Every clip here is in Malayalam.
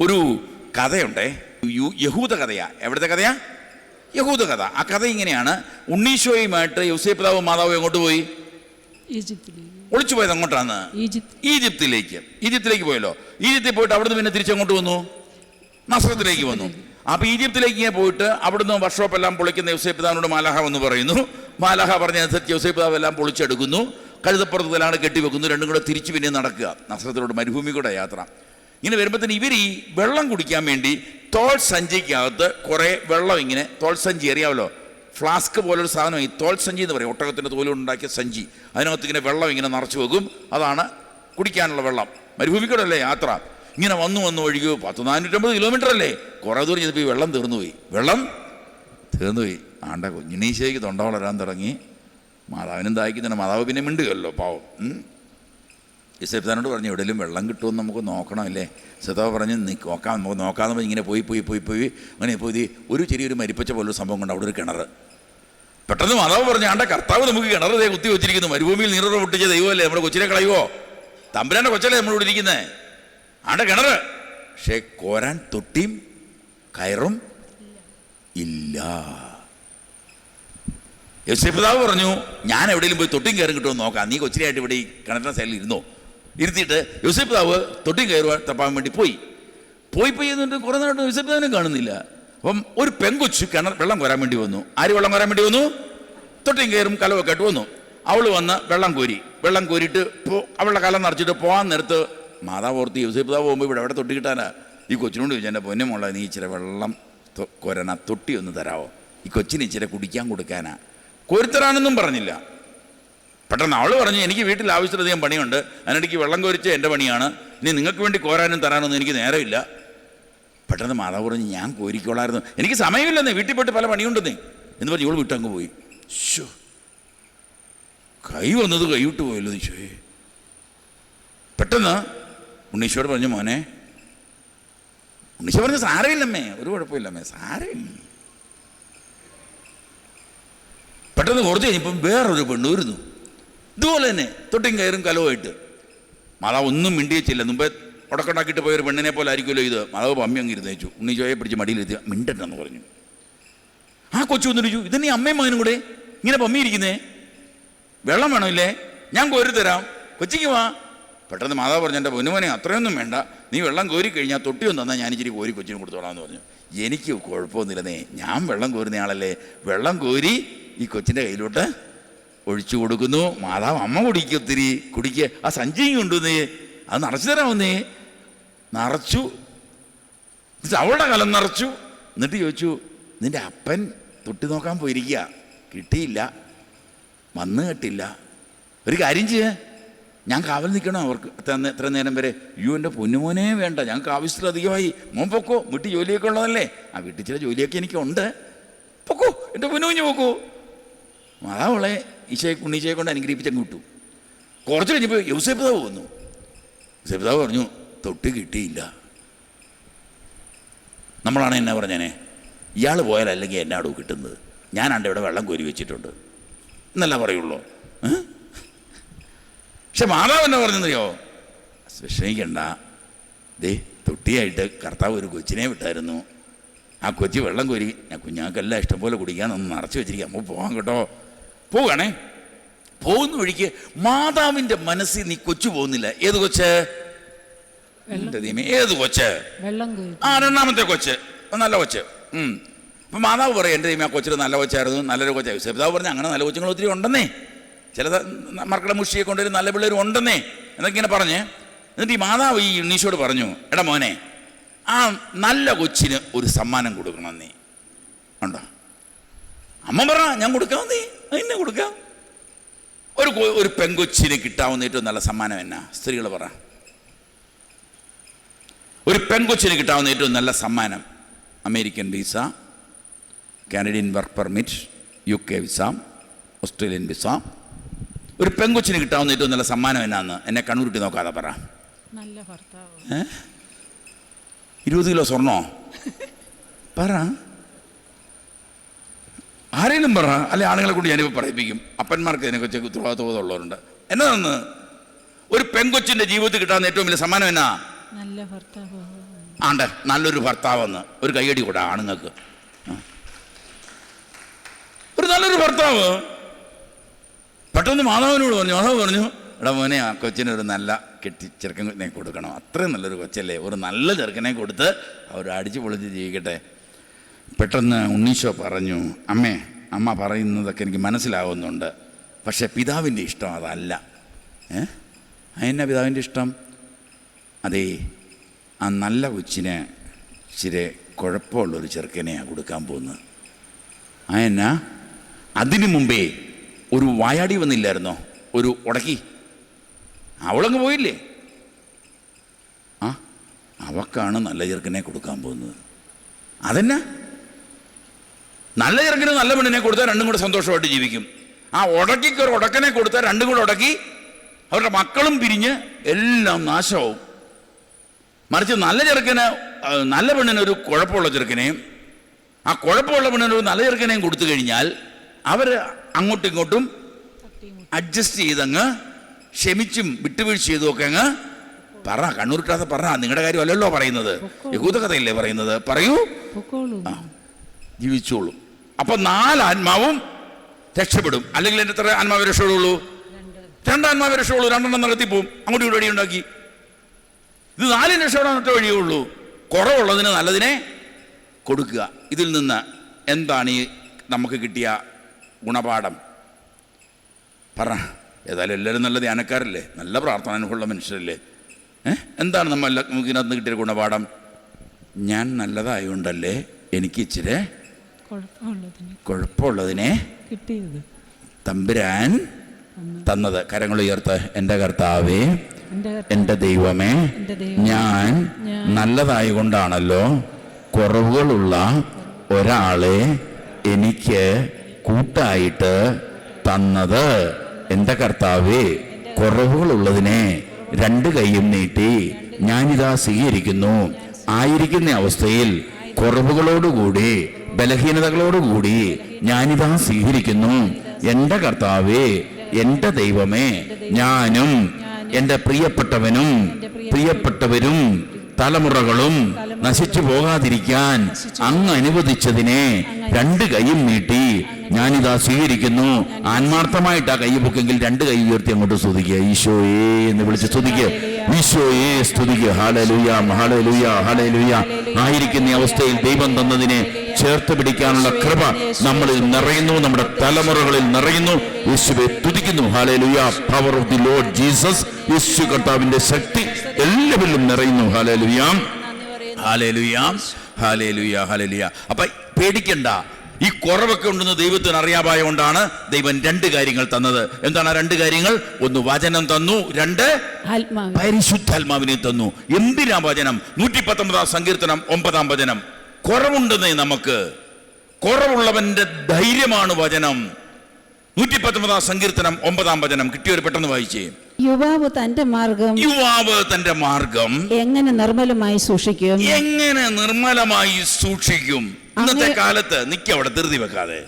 ഒരു കഥയുണ്ടേ. യു- യഹൂദ കഥയാ. എവിടുത്തെ കഥയാ? യഹൂദ കഥ. ആ കഥ ഇങ്ങനെയാണ്. ഉണ്ണീശോയുമായിട്ട് യൗസേ പിതാവ് മാതാവ് എങ്ങോട്ട് പോയി? ഒളിച്ചു പോയത് അങ്ങോട്ടാണ് ഈജിപ്ത്. ഈജിപ്തിലേക്ക്. ഈജിപ്തിലേക്ക് പോയല്ലോ. ഈജിപ്തിൽ പോയിട്ട് അവിടുന്ന് പിന്നെ തിരിച്ചങ്ങോട്ട് വന്നു? നസ്രത്തിലേക്ക് വന്നു. അപ്പൊ ഈജിപ്തിലേക്ക് ഇങ്ങനെ പോയിട്ട് അവിടുന്ന് വർഷോപ്പ് എല്ലാം പൊളിക്കുന്ന യൗസേ പിതാവിനോട് മാലാഹ എന്ന് പറയുന്നു. മാലാഹ പറഞ്ഞനുസരിച്ച് യൗസേ പിതാവ് എല്ലാം പൊളിച്ചെടുക്കുന്നു. കഴുതപ്പുറത്തിലാണ് കെട്ടിവെക്കുന്നു. രണ്ടും കൂടെ തിരിച്ചു പിന്നെ നടക്കുക. നസ്രത്തിലോട്ട് മരുഭൂമി കൂടെ യാത്ര. ഇങ്ങനെ വരുമ്പോഴത്തേന് ഇവർ ഈ വെള്ളം കുടിക്കാൻ വേണ്ടി തോൾ സഞ്ചിക്കകത്ത് കുറേ വെള്ളം ഇങ്ങനെ തോൾ സഞ്ചി അറിയാമല്ലോ ഫ്ലാസ്ക് പോലൊരു സാധനം ഈ തോൾ സഞ്ചി എന്ന് പറയും. ഒട്ടകത്തിന്റെ തോലുണ്ടാക്കിയ സഞ്ചി. അതിനകത്ത് ഇങ്ങനെ വെള്ളം ഇങ്ങനെ നിറച്ചു വെക്കും. അതാണ് കുടിക്കാനുള്ള വെള്ളം. മരുഭൂമിക്കൂടല്ലേ യാത്ര? ഇങ്ങനെ വന്നു വന്നു ഒഴുകി പത്ത് നാനൂറ്റമ്പത് കിലോമീറ്റർ അല്ലേ? കുറേ ദൂരം ചെയ്തപ്പോൾ ഈ വെള്ളം തീർന്നുപോയി. വെള്ളം തീർന്നുപോയി. ആണ്ട കുഞ്ഞിനീശയ്ക്ക് തൊണ്ട വളരാൻ തുടങ്ങി. മാതാവിനും ദാഹിക്കുന്നുണ്ട്. മാതാവ് പിന്നെ മിണ്ടുകല്ലോ പാവം. ഉം. യൂസഫ്താനോട് പറഞ്ഞു എവിടെയും വെള്ളം കിട്ടുമെന്ന് നമുക്ക് നോക്കണമല്ലേ സിതാവ് പറഞ്ഞ് നോക്കാം നമുക്ക് നോക്കാമെന്ന് പറഞ്ഞ് ഇങ്ങനെ പോയി പോയി പോയി പോയി അങ്ങനെ പോയി ഒരു ചെറിയൊരു മരിപ്പച്ച പോലൊരു സംഭവം കൊണ്ട് അവിടെ ഒരു കിണർ. പെട്ടെന്ന് മാതാവ് പറഞ്ഞു ആണ്ട കർത്താവ് നമുക്ക് കിണർ ദേ കുത്തി വെച്ചിരിക്കുന്നു. മരുഭൂമിയിൽ നീറ പൊട്ടിച്ച ദൈവമല്ലേ നമ്മുടെ കൊച്ചിനെ കളയുവോ? തമ്പുരാന്റെ കൊച്ചല്ലേ നമ്മൾ ഇവിടെ ഇരിക്കുന്നത് ആണ്ട കിണർ. പക്ഷേ കോരാൻ തൊട്ടിയും കയറും ഇല്ല. യോസേഫ് പിതാവ് പറഞ്ഞു ഞാൻ എവിടെയെങ്കിലും പോയി തൊട്ടിയും കയറും കിട്ടുമെന്ന് നോക്കാം. നീ കൊച്ചിനെയായിട്ട് ഇവിടെ ഈ കിണറ്റിന്റെ സൈഡിൽ ഇരുന്നോ? ഇരുത്തിയിട്ട് യോസേഫ് പിതാവ് തൊട്ടി കയറുവാൻ തപ്പാൻ വേണ്ടി പോയി. പോയി പോയി എന്നിട്ട് കുറേ നേരം യോസേഫ് കാണുന്നില്ല. അപ്പം ഒരു പെങ്കൊച്ചു കിണർ വെള്ളം കോരാൻ വേണ്ടി വന്നു. ആര് വെള്ളം കോരാൻ വേണ്ടി വന്നു? തൊട്ടിയും കയറും കലവൊക്കെ ആയിട്ട് വന്നു. അവൾ വന്ന് വെള്ളം കോരി. വെള്ളം കോരിയിട്ട് പോ അവളുടെ കലം നിറച്ചിട്ട് പോകാൻ നേരത്ത് മാതാവ് ഓർത്ത് യോസേഫ് പിതാവ് പോകുമ്പോൾ ഇവിടെ എവിടെ തൊട്ടി കിട്ടാനാ? ഈ കൊച്ചിനോട് ചോദിച്ചു എന്റെ പൊന്നെ മോളെ നീ ഇച്ചിരി വെള്ളം കൊരന തൊട്ടി ഒന്ന് തരാവോ? ഈ കൊച്ചിന് ഇച്ചിരി കുടിക്കാൻ കൊടുക്കാനാ? കൊരുത്തരാണെന്നും പറഞ്ഞില്ല. പെട്ടെന്ന് അവൾ പറഞ്ഞു എനിക്ക് വീട്ടിൽ ആവശ്യത്തിലധികം പണിയുണ്ട്. അതിനിടയ്ക്ക് വെള്ളം കോരിച്ച എന്റെ പണിയാണ്. ഇനി നിങ്ങൾക്ക് വേണ്ടി കോരാനും തരാനൊന്നും എനിക്ക് നേരമില്ല. പെട്ടെന്ന് മാതാവ് പറഞ്ഞു ഞാൻ കോരിക്കോളായിരുന്നു. എനിക്ക് സമയമില്ലെന്നേ വീട്ടിൽ പോയിട്ട് പല പണിയുണ്ടെന്നേ എന്ന് പറഞ്ഞ് ഇവൾ വിട്ടങ്ങ് പോയി. ശോ കൈ വന്നത് കൈവിട്ട് പോയല്ലോ നിശോയെ പെട്ടെന്ന് ഉണ്ണീശോട് പറഞ്ഞു മോനെ ഉണ്ണീശോ പറഞ്ഞു സാരമില്ലമ്മേ. ഒരു കുഴപ്പമില്ലമ്മേ സാരമില്ല. പെട്ടെന്ന് കുറച്ച് കഴിഞ്ഞപ്പം വേറൊരു പെണ്ണ് വരുന്നു ഇതുപോലെ തന്നെ തൊട്ടും കയറും കലവുമായിട്ട്. മാതാവ് ഒന്നും മിണ്ടിയച്ചില്ല മുമ്പേ ഉടക്കുണ്ടാക്കിയിട്ട് പോയൊരു പെണ്ണിനെ പോലെ ആയിരിക്കുമല്ലോ ഇത്. മാതാവ് പമ്മി അങ്ങ് ഇരുന്നേച്ചു. ഉണ്ണിച്ചോയെ പിടിച്ച് മടിയിലെത്തി മിണ്ടണ്ടെന്ന് പറഞ്ഞു. ആ കൊച്ചു വന്നിരിച്ചു ഇതന്നെ അമ്മയും മകനും കൂടെ? ഇങ്ങനെ പമ്മിയിരിക്കുന്നേ വെള്ളം വേണമില്ലേ ഞാൻ കോരി തരാം. കൊച്ചിക്ക് വാ. പെട്ടെന്ന് മാതാവ് പറഞ്ഞു എന്റെ പൊന്നുമോനെ അത്രയൊന്നും വേണ്ട. നീ വെള്ളം കോരി കഴിഞ്ഞാൽ തൊട്ടിയൊന്നും തന്നാൽ ഞാൻ ഇച്ചിരി കോരി കൊച്ചിന് കൊടുത്തോളാന്ന് പറഞ്ഞു. എനിക്ക് കുഴപ്പമൊന്നുമില്ലെന്നേ. ഞാൻ വെള്ളം കോരുന്ന ആളല്ലേ. വെള്ളം കോരി ഈ കൊച്ചിന്റെ കയ്യിലോട്ട് ഒഴിച്ചു കൊടുക്കുന്നു. മാതാവ് അമ്മ കുടിക്കുക ഒത്തിരി കുടിക്കുക ആ സഞ്ചിയും കൊണ്ടുവന്നേ. അത് നിറച്ചു തരാമെന്നേ നിറച്ചു. അവളുടെ കലം നിറച്ചു. എന്നിട്ട് ചോദിച്ചു നിന്റെ അപ്പൻ തൊട്ടി നോക്കാൻ പോയിരിക്കുക കിട്ടിയില്ല. വന്ന് കിട്ടില്ല. ഒരു കാര്യം ചെയ്യേ. ഞാൻ കാവൽ നിൽക്കണോ അവർക്ക്? എത്ര നേരം വരെ? അയ്യോ എന്റെ പൊന്നുമോനെ വേണ്ട. ഞങ്ങൾക്ക് ആവശ്യത്തിലധികമായി മോൻ പൊക്കോ. വീട്ടിൽ ജോലിയൊക്കെ ഉള്ളതല്ലേ? ആ വീട്ടിൽ ചില ജോലിയൊക്കെ എനിക്കുണ്ട്. പൊക്കോ. എന്റെ പൊന്നുകുഞ്ഞ് പൊക്കോ. മാതാവളെ ഈശോയെ ഉണ്ണീശയെ കൊണ്ട് അനുഗ്രഹിപ്പിച്ചങ്ങ് വിട്ടു. കുറച്ച് കഴിഞ്ഞപ്പോൾ യൗസേപിതാവ് വന്നു. യൗസേപിതാവ് പറഞ്ഞു തൊട്ട് കിട്ടിയില്ല. നമ്മളാണ് എന്നാ പറഞ്ഞേനെ? ഇയാൾ പോയാലല്ലെങ്കിൽ എന്നാടോ കിട്ടുന്നത്? ഞാനാണ്ട് ഇവിടെ വെള്ളം കോരി വെച്ചിട്ടുണ്ട്. എന്നല്ല പറയുള്ളൂ? പക്ഷെ മാതാവ് എന്നാ പറഞ്ഞെന്നറിയോ? വിഷമിക്കണ്ട. ദേ തൊട്ടിയായിട്ട് കർത്താവ് ഒരു കൊച്ചിനെ വിട്ടായിരുന്നു. ആ കൊച്ചി വെള്ളം കോരി ഞാൻ കുഞ്ഞാക്കെല്ലാം ഇഷ്ടംപോലെ കുടിക്കാനൊന്ന് നിറച്ച് വെച്ചിരിക്കാം. അപ്പോൾ പോകാൻ കേട്ടോ. പോവുകയാണേ. പോകുന്ന വഴിക്ക് മാതാവിന്റെ മനസ്സിൽ നീ കൊച്ചു പോകുന്നില്ല. ഏത് കൊച്ച്? ഏത് കൊച്ച്? ആ രണ്ടാമത്തെ കൊച്ച്. നല്ല കൊച്ച്. ഉം. അപ്പം മാതാവ് പറയും എന്റെ ദൈവം ആ കൊച്ചിന് നല്ല കൊച്ചായിരുന്നു നല്ലൊരു കൊച്ചായിരുന്നു സബിതാവ് പറഞ്ഞു അങ്ങനെ നല്ല കൊച്ചുങ്ങൾ ഒത്തിരി ഉണ്ടെന്നേ. ചില മക്കളെ മുഷിയെ കൊണ്ടൊരു നല്ല പിള്ളേർ ഉണ്ടെന്നേ. എന്നൊക്കെ ഇങ്ങനെ പറഞ്ഞ് എന്നിട്ട് ഈ മാതാവ് ഈ ഉണ്ണീശോട് പറഞ്ഞു എടാ മോനെ ആ നല്ല കൊച്ചിന് ഒരു സമ്മാനം കൊടുക്കണം നീ ഉണ്ടോ? അമ്മ പറ ഞാൻ കൊടുക്കാം നീ എന്നെ കൊടുക്കാം. ഒരു ഒരു പെങ്കൊച്ചിന് കിട്ടാവുന്ന ഏറ്റവും നല്ല സമ്മാനം എന്നാ? സ്ത്രീകൾ പറ. ഒരു പെങ്കൊച്ചിന് കിട്ടാവുന്ന ഏറ്റവും നല്ല സമ്മാനം American visa Canadian work permit U K visa Australian visa. ഒരു പെങ്കൊച്ചിന് കിട്ടാവുന്ന ഏറ്റവും നല്ല സമ്മാനം എന്നാന്ന് എന്നെ കണ്ണൂരിട്ട് നോക്കാതെ പറ. നല്ല ഭർത്താവ്. ഇരുപത് കിലോ സ്വർണോ? പറ. ആരെങ്കിലും പറ അല്ലെ ആണുങ്ങളെ കൊണ്ട് ഞാനിപ്പോൾ പറയിപ്പിക്കും. അപ്പന്മാർക്ക് ഇതിനെക്കുറിച്ച് ഉത്തരവാദിത്വമുള്ളവരുണ്ട് എന്നതെന്ന് ഒരു പെൺകൊച്ചിന്റെ ജീവിതത്തിൽ കിട്ടാവുന്ന ഏറ്റവും വലിയ സമ്മാനം എന്നാ? നല്ല ഭർത്താവ് ആണ്ടെ നല്ലൊരു ഭർത്താവെന്ന്. ഒരു കൈയടി കൂടാ ആണുങ്ങൾക്ക്. ഒരു നല്ലൊരു ഭർത്താവ്. പെട്ടെന്ന് മാധവനോട് പറഞ്ഞു മാധവ് പറഞ്ഞു എടാ മോനെ ആ കൊച്ചിനൊരു നല്ല കെട്ടി ചെറുക്കനെ കൊടുക്കണം. അത്രയും നല്ലൊരു കൊച്ചല്ലേ. ഒരു നല്ല ചെറുക്കനെ കൊടുത്ത് അവർ അടിച്ചു പൊളിച്ച് ജീവിക്കട്ടെ. പെട്ടെന്ന് ഉണ്ണീശോ പറഞ്ഞു അമ്മേ അമ്മ പറയുന്നതൊക്കെ എനിക്ക് മനസ്സിലാവുന്നുണ്ട്. പക്ഷേ പിതാവിന്റെ ഇഷ്ടം അതല്ല. ഏ? അതിനാ പിതാവിന്റെ ഇഷ്ടം? അതേ ആ നല്ല കൊച്ചിന് ഇച്ചിരി കുഴപ്പമുള്ളൊരു ചെറുക്കനെയാണ് കൊടുക്കാൻ പോകുന്നത്. അതെന്നാ? അതിനു മുമ്പേ ഒരു വായാടി വന്നില്ലായിരുന്നോ? ഒരു ഉടക്കി. അവളങ്ങ് പോയില്ലേ? ആ അവക്കാണ് നല്ല ചെറുക്കനെ കൊടുക്കാൻ പോകുന്നത്. അതെന്നാ? നല്ല ചെറുക്കിന് നല്ല പെണ്ണിനെ കൊടുത്താൽ രണ്ടും കൂടെ സന്തോഷമായിട്ട് ജീവിക്കും. ആ ഉടക്കിക്ക് ഒരു ഉടക്കനെ കൊടുത്താൽ രണ്ടും കൂടെ ഉടക്കി അവരുടെ മക്കളും പിരിഞ്ഞ് എല്ലാം നാശമാവും. മറിച്ച് നല്ല ചെറുക്കന് നല്ല പെണ്ണിനൊരു കുഴപ്പമുള്ള ചെറുക്കനെയും ആ കുഴപ്പമുള്ള പെണ്ണിനൊരു നല്ല ചെറുക്കനെയും കൊടുത്തു കഴിഞ്ഞാൽ അവർ അങ്ങോട്ടും ഇങ്ങോട്ടും അഡ്ജസ്റ്റ് ചെയ്തങ്ങ് ക്ഷമിച്ചും വിട്ടുവീഴ്ച ചെയ്തുമൊക്കെ അങ്ങ് പറ കണ്ണൂരിട്ടാതെ പറ നിങ്ങളുടെ കാര്യമല്ലല്ലോ പറയുന്നത്. യഹൂദ കഥയല്ലേ പറയുന്നത്? പറയൂ. ആ ജീവിച്ചോളൂ. അപ്പൊ നാല് ആത്മാവും രക്ഷപ്പെടും. അല്ലെങ്കിൽ എന്റെ എത്ര ആത്മാവ് രക്ഷപ്പെടുള്ളൂ? രണ്ട് ആത്മാവ് രക്ഷപ്പെടുള്ളൂ. രണ്ടെണ്ണം നടത്തി പോവും. അങ്ങോട്ടും ഇവിടെ ഉണ്ടാക്കി. ഇത് നാലിന് രക്ഷപ്പെടാൻ ഒറ്റ വഴിയേ ഉള്ളൂ. കുറവുള്ളതിന് നല്ലതിനെ കൊടുക്കുക. ഇതിൽ നിന്ന് എന്താണ് ഈ നമുക്ക് കിട്ടിയ ഗുണപാഠം? പറ. ഏതായാലും എല്ലാവരും നല്ല ധ്യാനക്കാരല്ലേ? നല്ല പ്രാർത്ഥന അനുഭവമുള്ള മനുഷ്യരല്ലേ? എന്താണ് നമ്മൾ നമുക്ക് ഇതിനകത്ത് കിട്ടിയ ഗുണപാഠം? ഞാൻ നല്ലതായതുകൊണ്ടല്ലേ എനിക്ക് ഇച്ചിരി കുഴപ്പമുള്ളതിന് കിട്ടിയത്. തമ്പുരാൻ തന്നത്. കരങ്ങൾ ഉയർത്ത് എന്റെ കർത്താവേ എന്റെ ദൈവമേ ഞാൻ നല്ലതായി കൊണ്ടാണല്ലോ കുറവുകളുള്ള ഒരാളെ എനിക്ക് കൂട്ടായിട്ട് തന്നത്. എന്റെ കർത്താവേ കുറവുകളുള്ളതിനെ രണ്ട് കൈയും നീട്ടി ഞാനിതാ സ്വീകരിക്കുന്നു. ആയിരിക്കുന്ന അവസ്ഥയിൽ കുറവുകളോടുകൂടി ബലഹീനതകളോടുകൂടി ഞാനിതാ സ്വീകരിക്കുന്നു. എന്റെ കർത്താവേ എന്റെ ദൈവമേ ഞാനും എന്റെ പ്രിയപ്പെട്ടവനും പ്രിയപ്പെട്ടവരും തലമുറകളും നശിച്ചു പോകാതിരിക്കാൻ അങ്ങ് അനുവദിച്ചതിനെ രണ്ട് കൈയും നീട്ടി ഞാനിതാ സ്വീകരിക്കുന്നു. ആത്മാർത്ഥമായിട്ട് ആ കൈ പൊക്കെങ്കിൽ രണ്ട് കൈ ഉയർത്തി അങ്ങോട്ട് സ്തുതിക്കുക. ഈശോയേ എന്ന് വിളിച്ച് സ്തുതിക്കുക. ഈശോയെ സ്തുതിക്കുക. ഹാലലുയ ഹാലലുയ ഹാലലുയ ആയിരിക്കുന്ന അവസ്ഥയിൽ ദൈവം തന്നതിനെ ചേർത്ത് പിടിക്കാനുള്ള കൃപ നമ്മളിൽ നിറയുന്നു നമ്മുടെ തലമുറകളിൽ നിറയുന്നു. യേശുവെ തുതിക്കുന്നു hallelujah power of the lord Jesus യേശു കർത്താവിന്റെ ശക്തി എല്ലാവരിലും നിറയുന്നു. ഹാലലുയാം ഹാലലുയാം ഹാലലുയ ഹാലലുയ അപ്പൊ പേടിക്കണ്ട. ഈ കുറവൊക്കെ ഉണ്ടെന്ന് ദൈവത്തിന് അറിയാപായ കൊണ്ടാണ് ദൈവം രണ്ട് കാര്യങ്ങൾ തന്നത്. എന്താണ് ആ രണ്ട് കാര്യങ്ങൾ? ഒന്ന് വചനം തന്നു രണ്ട് പരിശുദ്ധാത്മാവിനെ തന്നു. എന്തിനാ വചനം? നൂറ്റി പത്തൊമ്പതാം സങ്കീർത്തനം ഒമ്പതാം വചനം. കുറവുണ്ടെന്നേ നമുക്ക്. കുറവുള്ളവന്റെ ധൈര്യമാണ് വചനം. നൂറ്റി പത്തൊമ്പതാം സങ്കീർത്തനം ഒമ്പതാം വചനം. കിട്ടിയൊരു പെട്ടെന്ന് വായിച്ചേ. യുവാവ് തന്റെ മാർഗം യുവാവ് തന്റെ മാർഗം എങ്ങനെ നിർമ്മലമായി സൂക്ഷിക്കും? എങ്ങനെ നിർമ്മലമായി സൂക്ഷിക്കും? ഇന്നത്തെ കാലത്ത് നിൽക്കുക അവിടെ ധൃതി വെക്കാതെ.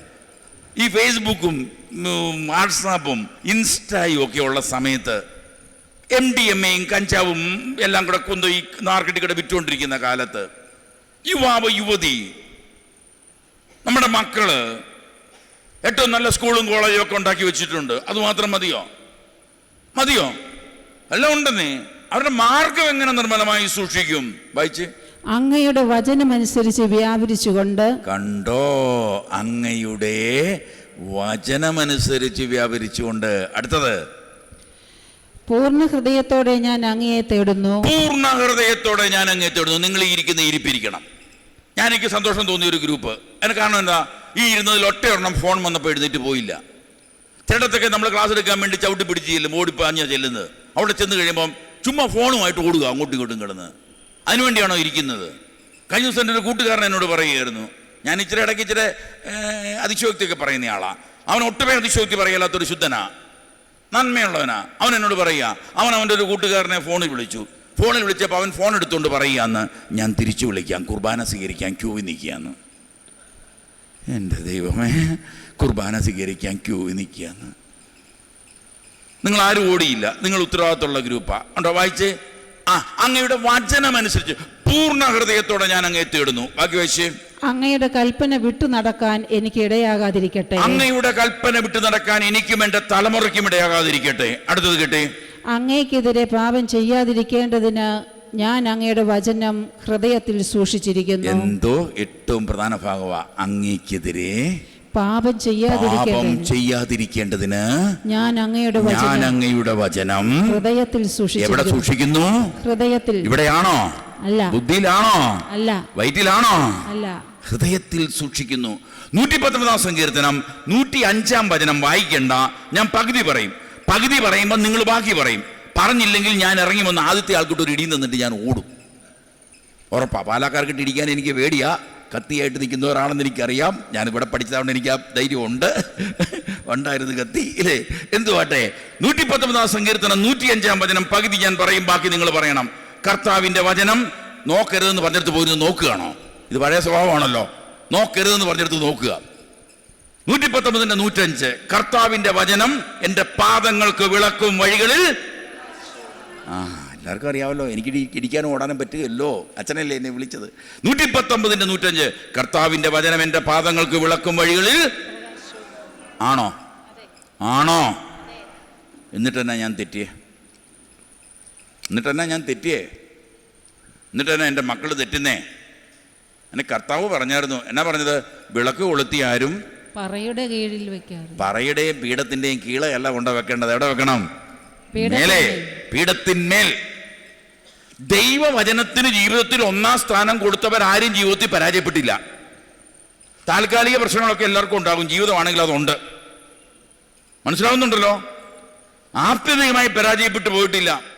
ഈ ഫേസ്ബുക്കും വാട്സാപ്പും ഇൻസ്റ്റയും ഒക്കെ ഉള്ള സമയത്ത് എം ഡി എം എയും കഞ്ചാവും എല്ലാം കൂടെ കൊണ്ടു ഈ നാർക്കറ്റിക്കൂടെ വിറ്റുകൊണ്ടിരിക്കുന്ന കാലത്ത് യുവാവ് യുവതി. നമ്മുടെ മക്കൾ ഏറ്റവും നല്ല സ്കൂളും കോളേജും ഒക്കെ ഉണ്ടാക്കി വെച്ചിട്ടുണ്ട്. അത് മാത്രം മതിയോ? മതിയോ? എല്ലാം ഉണ്ടെന്നേ. അവരുടെ മാർഗം എങ്ങനെ നിർമ്മലമായി സൂക്ഷിക്കും? വായിച്ച്. അങ്ങയുടെ വചനമനുസരിച്ച് വ്യാപരിച്ചുകൊണ്ട് കണ്ടോ? അങ്ങയുടെ വചനമനുസരിച്ച് വ്യാപരിച്ചുകൊണ്ട്. അടുത്തത്. പൂർണ ഹൃദയത്തോടെ ഞാൻ അങ്ങയെ തേടുന്നു. പൂർണ ഹൃദയത്തോടെ ഞാൻ അങ്ങയെ തേടുന്നു. നിങ്ങൾ ഇരിക്കുന്ന ഇരിപ്പിരിക്കണം. ഞാൻ എനിക്ക് സന്തോഷം തോന്നിയ ഒരു ഗ്രൂപ്പ്. അതിന് കാരണം എന്താ? ഈ ഇരുന്നതിൽ ഒറ്റയൊരെണ്ണം ഫോൺ വന്നപ്പോൾ എഴുന്നേറ്റ് പോയില്ല. ചേട്ടത്തൊക്കെ നമ്മൾ ക്ലാസ് എടുക്കാൻ വേണ്ടി ചവിട്ടി പിടിച്ച് ചെല്ലും ഓടിപ്പാഞ്ഞാ ചെല്ലുന്നത്. അവിടെ ചെന്ന് കഴിയുമ്പം ചുമ്മാ ഫോണുമായിട്ട് ഓടുക അങ്ങോട്ടും ഇങ്ങോട്ടും കിടന്ന്. അതിനുവേണ്ടിയാണോ ഇരിക്കുന്നത്? കഴിഞ്ഞ ദിവസം എന്റെ ഒരു കൂട്ടുകാരൻ എന്നോട് പറയുകയായിരുന്നു. ഞാൻ ഇച്ചിരി ഇടയ്ക്ക് ഇച്ചിരി അതിശയോക്തിയൊക്കെ പറയുന്ന ആളാണ് അവൻ ഒട്ടുമേ അതിശയോക്തി പറയലാത്തൊരു ശുദ്ധനാ. നന്മയുള്ളവനാ. അവൻ എന്നോട് പറയുക അവൻ അവന്റെ ഒരു കൂട്ടുകാരനെ ഫോണിൽ വിളിച്ചു. ഫോണിൽ വിളിച്ചപ്പോൾ അവൻ ഫോൺ എടുത്തുകൊണ്ട് പറയുകയെന്ന് ഞാൻ തിരിച്ചു വിളിക്കാം. കുർബാന സ്വീകരിക്കാൻ ക്യൂവിൽ നിൽക്കുകയെന്ന് എന്റെ ദൈവമേ കുർബാന സ്വീകരിക്കാൻ ക്യൂവിൽ നിൽക്കുകയെന്ന് നിങ്ങൾ ആരും ഓടിയില്ല. നിങ്ങൾ ഉത്തരവാദിത്തമുള്ള ഗ്രൂപ്പാണ് ഉണ്ടോ വായിച്ചേ? ആ അങ്ങയുടെ വചനമനുസരിച്ച് പൂർണ ഹൃദയത്തോടെ ഞാൻ അങ്ങേ തേടുന്നു ബാക്കി വെച്ച് അങ്ങയുടെ കൽപ്പന വിട്ടു നടക്കാൻ എനിക്ക് ഇടയാകാതിരിക്കട്ടെ. അങ്ങയുടെ കൽപ്പന വിട്ടു നടക്കാൻ എനിക്കും എന്റെ തലമുറയ്ക്കും ഇടയാകാതിരിക്കട്ടെ. അടുത്തത് കേട്ടെ? അങ്ങയ്ക്കെതിരെ പാപം ചെയ്യാതിരിക്കേണ്ടതിന് ഞാൻ അങ്ങയുടെ വചനം ഹൃദയത്തിൽ സൂക്ഷിച്ചിരിക്കുന്നു. എന്തോ ഏറ്റവും പ്രധാന ഭാഗമാ അങ്ങേക്കെതിരെ പാപം പാപം ചെയ്യാതിരിക്കേണ്ടതിന് ഞാൻ അങ്ങയുടെ ഞാൻ അങ്ങയുടെ വചനം ഹൃദയത്തിൽ എവിടെ സൂക്ഷിക്കുന്നു? ഹൃദയത്തിൽ. ഇവിടെയാണോ? അല്ല. ബുദ്ധിയിലാണോ? അല്ല. വയറ്റിലാണോ? അല്ല. ഹൃദയത്തിൽ സൂക്ഷിക്കുന്നു. നൂറ്റി പത്തൊമ്പതാം സങ്കീർത്തനം നൂറ്റി അഞ്ചാം വചനം വായിക്കണ്ട. ഞാൻ പകുതി പറയും. പകുതി പറയുമ്പോൾ നിങ്ങൾ ബാക്കി പറയും. പറഞ്ഞില്ലെങ്കിൽ ഞാൻ ഇറങ്ങി വന്ന് ആദ്യത്തെ ആൾക്കിട്ട് ഒരു ഇടി നിന്നിട്ട് ഞാൻ ഓടും. ഉറപ്പാ. പാലക്കാർക്കിട്ട് ഇടിക്കാൻ എനിക്ക് വേടിയാ കത്തിയായിട്ട് നിൽക്കുന്നവരാണെന്ന് എനിക്കറിയാം. ഞാനിവിടെ പഠിച്ചതുകൊണ്ട് എനിക്ക് ആ ധൈര്യമുണ്ട്. ഉണ്ടായിരുന്നു കത്തി ഇല്ലേ? എന്തുവാട്ടെ? നൂറ്റി പത്തൊമ്പതാം സങ്കീർത്തനം നൂറ്റി അഞ്ചാം വചനം പകുതി ഞാൻ പറയും ബാക്കി നിങ്ങൾ പറയണം. കർത്താവിന്റെ വചനം നോക്കരുതെന്ന് പറഞ്ഞെടുത്ത് പോയിരുന്നു നോക്കുകയാണോ? ഇത് പഴയ സ്വഭാവമാണല്ലോ. നോക്കരുതെന്ന് പറഞ്ഞെടുത്ത് നോക്കുക. നൂറ്റി പത്തൊമ്പതിന്റെ നൂറ്റഞ്ച്. കർത്താവിന്റെ വചനം എന്റെ പാദങ്ങൾക്ക് വിളക്കും വഴികളിൽ. ആ എല്ലാവർക്കും അറിയാമല്ലോ. എനിക്ക് ഇടി- ഇടിക്കാനും ഓടാനും പറ്റുകയല്ലോ. അച്ഛനല്ലേ എന്നെ വിളിച്ചത്. നൂറ്റി പത്തൊമ്പതിന്റെ നൂറ്റഞ്ച്. കർത്താവിന്റെ വചനം എന്റെ പാദങ്ങൾക്ക് വിളക്കും വഴികളിൽ. ആണോ? ആണോ? എന്നിട്ട് എന്നാ ഞാൻ തെറ്റിയേ? എന്നിട്ട് എന്നാ ഞാൻ തെറ്റിയേ? എന്നിട്ട് എന്നാ എന്റെ മക്കൾ തെറ്റുന്നേ? എന്നെ കർത്താവ് പറഞ്ഞായിരുന്നു. എന്നാ പറഞ്ഞത്? വിളക്ക് കൊളുത്തി ആരും പറയുടെ കീഴിൽ വെക്കാറ് പറയുടെയും പീഠത്തിന്റെയും കീഴെയല്ല കൊണ്ട് വെക്കേണ്ടത്. എവിടെ വെക്കണം. മേലെ. പീഠത്തിന്മേൽ. ദൈവവചനത്തിന് ജീവിതത്തിൽ ഒന്നാം സ്ഥാനം കൊടുത്തവർ ആരും ജീവിതത്തിൽ പരാജയപ്പെട്ടില്ല. താൽക്കാലിക പ്രശ്നങ്ങളൊക്കെ എല്ലാവർക്കും ഉണ്ടാകും. ജീവിതമാണെങ്കിൽ അതുണ്ട്. മനസ്സിലാവുന്നുണ്ടല്ലോ? ആത്യന്തികമായി പരാജയപ്പെട്ടു പോയിട്ടില്ല.